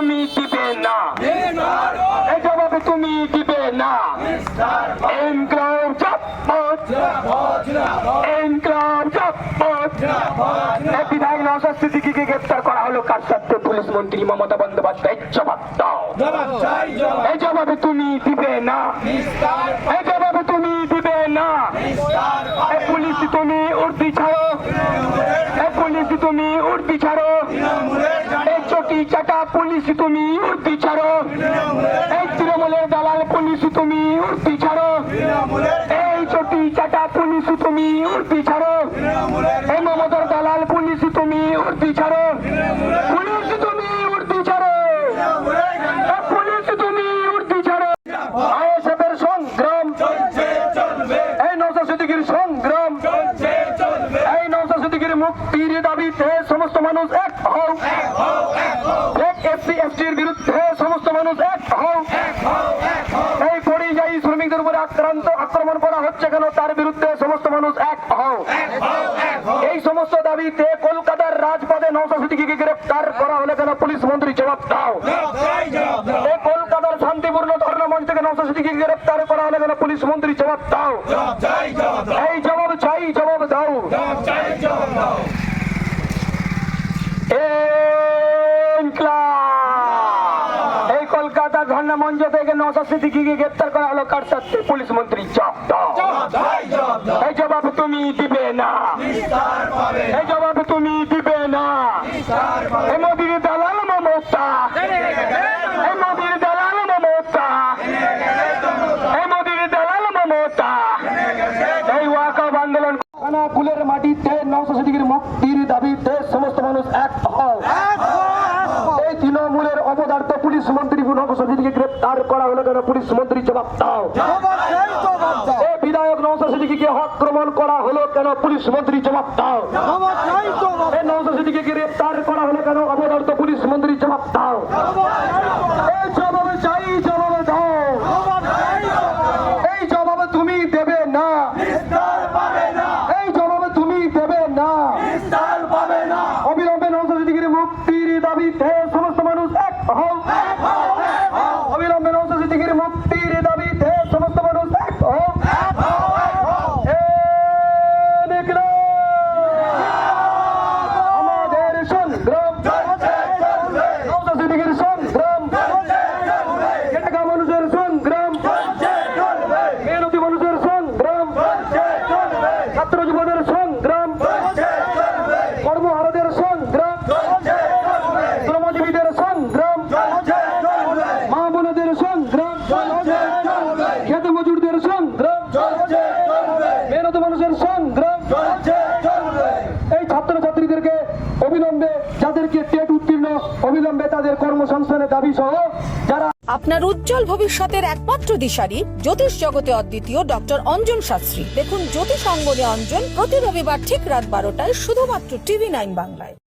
তুমি দিবে না। জবাবে তুমি দিবে না। বিধায়ক গ্রেপ্তার করা পুলিশ মন্ত্রী মমতা বন্দ্যোপাধ্যায় জবাব তুমি দিবে না। তুমি দিবে না। পুলিশ তুমি উর্দি ছাড়ো। চটি পুলিশ তুমি, উর্দি ছাড়ো। এই তৃণমূলের দালাল, পুলিশ তুমি, উর্দি ছাড়ো। এই চটি চাটা পুলিশ তুমি, উর্দি ছাড়ো। এই মমতার দালাল, পুলিশ তুমি, উর্দি ছাড়ো। পুলিশ তুমি, উর্দি ছাড়ো। পুলিশ তুমি, উর্দি ছাড়ো। আইএসএফের সংগ্রাম। এই নৌসা সিদ্দিকির সংগ্রাম। এই নৌসা সিদ্দিকির মুক্তির দাবিতে সমস্ত মানুষ এক হও। এসটির বিরুদ্ধে সমস্ত মানুষ এক হও। এই পরিযায়ী শ্রমিকদের উপরে আক্রান্ত আক্রমণ করা হচ্ছে কেন? তার বিরুদ্ধে সমস্ত মানুষ এক হও। এই সমস্ত দাবিতে কলকাতার রাজপথে নৌসা সিদ্দিকিকে গ্রেপ্তার করা হলে কেন পুলিশ মন্ত্রী জবাব দাও? কলকাতার শান্তিপূর্ণ ধর্ণা মঞ্চ থেকে নৌসা সিদ্দিকিকে গ্রেপ্তার করা হলে কেন পুলিশ মন্ত্রী জবাব দাও এই জবাব চাই জবাব দাও ইনকলাব! এই কলকাতা ধর্ণা নৌসা সিদ্দিকিকে গ্রেপ্তার করা হলো কার সাথে? পুলিশ মন্ত্রী এই জবাব তুমি দিবে না। এই জবাব তুমি দিবে না। এই মোদির দালাল মমতা। এই মোদির দালাল মমতা। এই মোদির দালাল মমতা। এই আন্দোলন খানা কুলের মাটিতে নৌশো সিদ্দিকির মুক্তির দাবিতে সমস্ত মানুষ এক হও। এই তৃণমূলের অপদার্থ পুলিশ মন্ত্রী নৌশো সিদ্দিকে গ্রেপ্তার করা হলো কেন? পুলিশ মন্ত্রী জবাব দাও। এই বিধায়ক নৌশো সিদ্দিকিকে আক্রমণ করা হলো কেন? পুলিশ মন্ত্রী জবাব দাও। নৌশো গ্রেপ্তার করা হলো কেন? অপদার্থ পুলিশ মন্ত্রী জবাব দাও। এই চাই জবাবে দাও। এই জবাবে তুমি দেবে না। এই জবাবে তুমি দেবে না। অবিলম্বে নৌশো সিদ্দিকির মুক্তির দাবিতে সমস্ত মানুষ এক হও অবিলম্বে নৌশো সিদ্দিকির মুক্তির দাবিতে সমস্ত মানুষ এক হও ইনকলাব! আমাদের সংগ্রাম নৌশো সিদ্দিকির সংগ্রাম এলাকা মানুষের সংগ্রাম মেহনতি মানুষের সংগ্রাম ছাত্র জীবনের সংগ্রাম কর্মহারাদের সংগ্রাম শ্রমজীবীদের সংগ্রাম মা বোনদের সংগ্রাম খেতে মজুরদের সংগ্রাম মেহনত মানুষের সংগ্রাম এই ছাত্র ছাত্রীদেরকে অবিলম্বে যাদেরকে টেট উত্তীর্ণ, অবিলম্বে তাদের কর্মসংস্থানের দাবি সহ যারা আপনার উজ্জ্বল ভবিষ্যতের একমাত্র দিশারি জ্যোতিষ জগতে অদ্বিতীয় ডক্টর অঞ্জন শাস্ত্রী। দেখুন জ্যোতিষ অঙ্গনে অঞ্জন প্রতি রবিবার ঠিক রাত বারোটায় শুধুমাত্র টিভি নাইন বাংলায়।